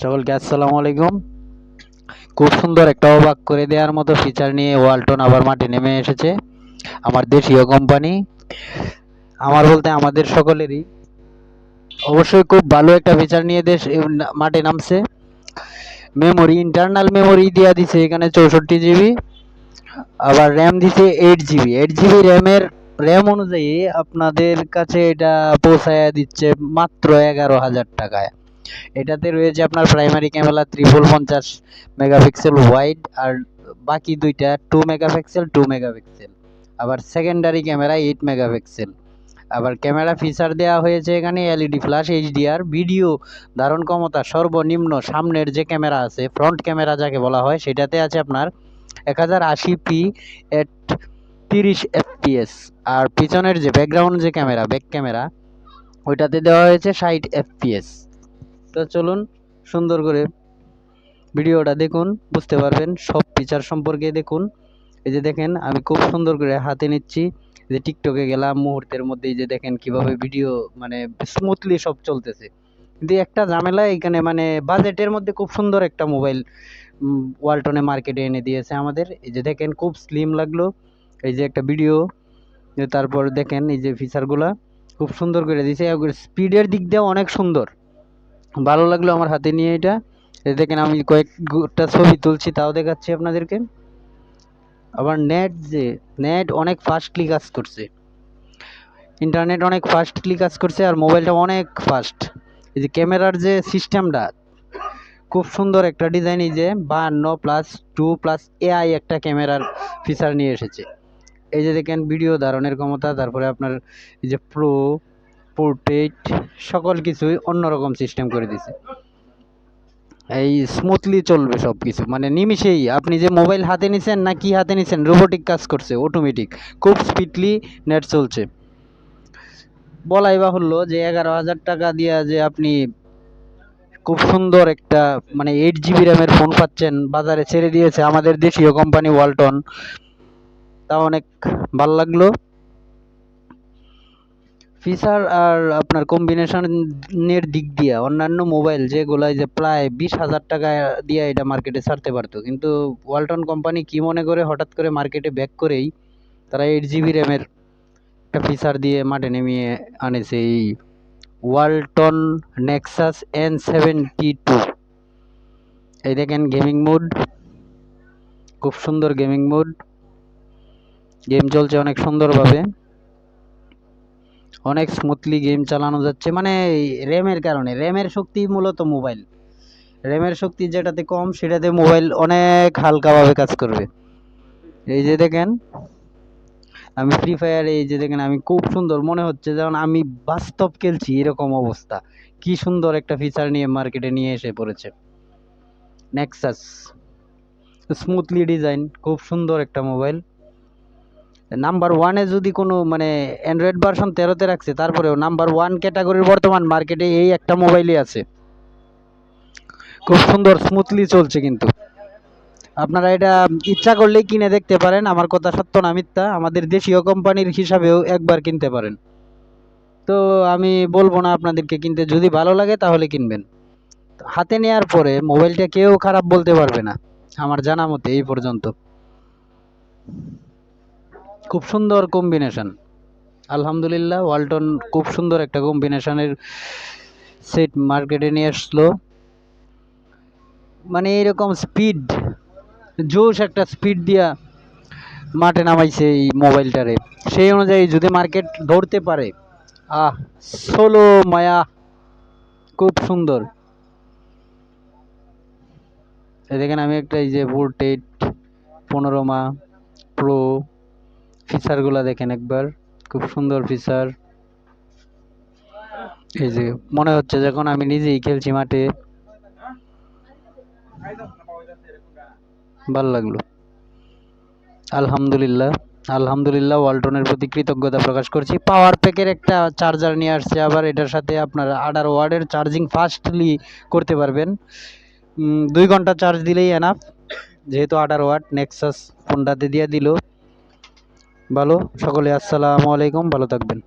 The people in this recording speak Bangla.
সকলকে আসসালামু আলাইকুম। খুব সুন্দর একটা অবাক করে দেওয়ার মতো ফিচার নিয়ে ওয়ালটন আবার মাঠে নেমে এসেছে আমার দেশীয় কোম্পানি আমার বলতে আমাদের সকলেরই। অবশ্যই খুব ভালো একটা ফিচার নিয়ে দেশ মাঠে নামছে। মেমোরি ইন্টারনাল মেমোরি দেওয়া দিছে এখানে চৌষট্টি জিবি আবার র্যাম দিছে এইট জিবি এইট জিবি র্যামের র্যাম অনুযায়ী আপনাদের কাছে এটা পৌঁছায় দিচ্ছে মাত্র এগারো হাজার টাকায়। এটাতে রয়েছে আপনার প্রাইমারি ক্যামেরা ত্রিপল পঞ্চাশ মেগাপিক্সেল ওয়াইড আর বাকি দুইটা টু মেগাপিক্সেল টু মেগাপিক্সেল আবার সেকেন্ডারি ক্যামেরা এইট মেগাপিক্সেল আবার ক্যামেরা ফিচার দেওয়া হয়েছে এখানে এলইডি ফ্ল্যাশ এইচডিআর ভিডিও ধারণ ক্ষমতা সর্বনিম্ন সামনের যে ক্যামেরা আছে ফ্রন্ট ক্যামেরা যাকে বলা হয়, সেটাতে আছে আপনার এক হাজার আশি পি এট তিরিশ এফপিএস আর পিছনের যে ব্যাকগ্রাউন্ড যে ক্যামেরা ব্যাক ক্যামেরা ওইটাতে দেওয়া হয়েছে ষাট এফপিএস তো চলুন সুন্দর করে ভিডিওটা দেখুন, বুঝতে পারবেন। সব ফিচার সম্পর্কে দেখুন। এই যে দেখেন, আমি খুব সুন্দর করে হাতে নিচ্ছি। যে টিকটকে গেলাম, মুহূর্তের মধ্যেই যে দেখেন কীভাবে ভিডিও মানে স্মুথলি সব চলতেছে। কিন্তু একটা ঝামেলা এখানে মানে বাজেটের মধ্যে খুব সুন্দর একটা মোবাইল ওয়ালটনে মার্কেটে এনে দিয়েছে আমাদের। এই যে দেখেন, খুব স্লিম লাগল। এই যে একটা ভিডিও তারপর দেখেন এই যে ফিচারগুলা খুব সুন্দর করে দিয়েছে। স্পিডের দিক দিয়ে অনেক সুন্দর। ভালো লাগল আমার হাতে নিয়ে এটা। এই দেখেন আমি কয়েকটা ছবি তুলছি, তাও দেখাচ্ছি আপনাদেরকে। আবার নেট যে নেট অনেক ফাস্টলি কাজ করছে। ইন্টারনেট অনেক ফাস্টলি কাজ করছে আর মোবাইলটা অনেক ফাস্ট এই যে ক্যামেরার যে সিস্টেমটা খুব সুন্দর একটা ডিজাইন এই যে বাহান্ন প্লাস টু প্লাস এআই একটা ক্যামেরার ফিচার নিয়ে এসেছে। এই যে দেখেন ভিডিও ধারণের ক্ষমতা, তারপরে আপনার এই যে প্রো পোর্ট্রেট, সকল কিছুই অন্যরকম সিস্টেম করে দিছে। এই স্মুথলি চলবে সব কিছু মানে নিমিষেই। আপনি যে মোবাইল হাতে নিছেন না কি হাতে নিছেন রোবোটিক কাজ করছে অটোমেটিক খুব স্পিডলি নেট চলছে। বলাই বাহুল্য যে এগারো হাজার টাকা দিয়া যে আপনি খুব সুন্দর একটা মানে এইট জিবি র্যামের ফোন পাচ্ছেন, বাজারে ছেড়ে দিয়েছে আমাদের দেশীয় কোম্পানি ওয়ালটন তা অনেক ভালো লাগল। ফিচার আর আপনার কম্বিনেশনের দিক দিয়ে অন্যান্য মোবাইল যেগুলো যে প্রায় বিশ হাজার টাকা দিয়ে এটা মার্কেটে ছাড়তে পারতো। কিন্তু ওয়ালটন কোম্পানি কি মনে করে হঠাৎ করে মার্কেটে ব্যাক করেই তারা এইট জিবি র্যামের একটা ফিচার দিয়ে মাঠে নেমিয়ে আনেছে এই Walton Nexus N seventy two. এই দেখেন গেমিং মোড খুব সুন্দর গেমিং মোড গেম চলছে অনেক সুন্দরভাবে। অনেক স্মুথলি গেম চালানো যাচ্ছে। মানে র্যামের কারণে র্যামের শক্তি মূলত মোবাইল র্যামের শক্তি যেটাতে কম, সেটাতে মোবাইল অনেক হালকাভাবে কাজ করবে। এই যে দেখেন, আমি ফ্রি ফায়ারে এই যে দেখেন, আমি খুব সুন্দর মনে হচ্ছে যেমন আমি বাস্তব খেলছি এরকম অবস্থা। কি সুন্দর একটা ফিচার নিয়ে মার্কেটে নিয়ে এসে পড়েছে। নেক্সাস স্মুথলি ডিজাইন খুব সুন্দর একটা মোবাইল নাম্বার ওয়ানে যদি কোনো মানে অ্যান্ড্রয়েড ভার্সন তেরোতে রাখছে, তারপরেও নাম্বার ওয়ান ক্যাটাগরির বর্তমান মার্কেটে এই একটা মোবাইলই আছে। খুব সুন্দর স্মুথলি চলছে কিন্তু। আপনারা এটা ইচ্ছা করলেই কিনে দেখতে পারেন। আমার কথা সত্য না মিথ্যা, আমাদের দেশীয় কোম্পানির হিসাবেও একবার কিনতে পারেন। তো আমি বলব না আপনাদেরকে কিনতে, যদি ভালো লাগে তাহলে কিনবেন। হাতে নেওয়ার পরে মোবাইলটা কেউ খারাপ বলতে পারবে না, আমার জানা মতে, এই পর্যন্ত। খুব সুন্দর কম্বিনেশন আলহামদুলিল্লাহ, ওয়ালটন খুব সুন্দর একটা কম্বিনেশনের সেট মার্কেটে নিয়ে আসলো। মানে এরকম স্পিড জোশ একটা স্পিড দিয়া মাঠে নামাইছে এই মোবাইলটারে সেই অনুযায়ী যদি মার্কেট ধরতে পারে, আহ, ষোলো মায়া খুব সুন্দর। দেখেন আমি একটা এই যে ভোট টেট পনেরো মা প্রো ফিচারগুলো দেখেন একবার। খুব সুন্দর ফিচার। এই যে, মনে হচ্ছে যখন আমি নিজেই খেলছি মাঠে। ভালো লাগল। আলহামদুলিল্লাহ। আলহামদুলিল্লাহ, ওয়ালটনের প্রতি কৃতজ্ঞতা প্রকাশ করছি। পাওয়ার প্যাকের একটা চার্জার নিয়ে আসছে। আবার এটার সাথে আপনার আডার ওয়ার্ডের চার্জিং ফাস্টলি করতে পারবেন। দুই ঘণ্টা চার্জ দিলেই এনাফ যেহেতু আডার ওয়ার্ড নেক্সাস ফোনটাতে দিয়ে দিল। ভালো? সকলে আসসালামু আলাইকুম ভালো থাকবেন।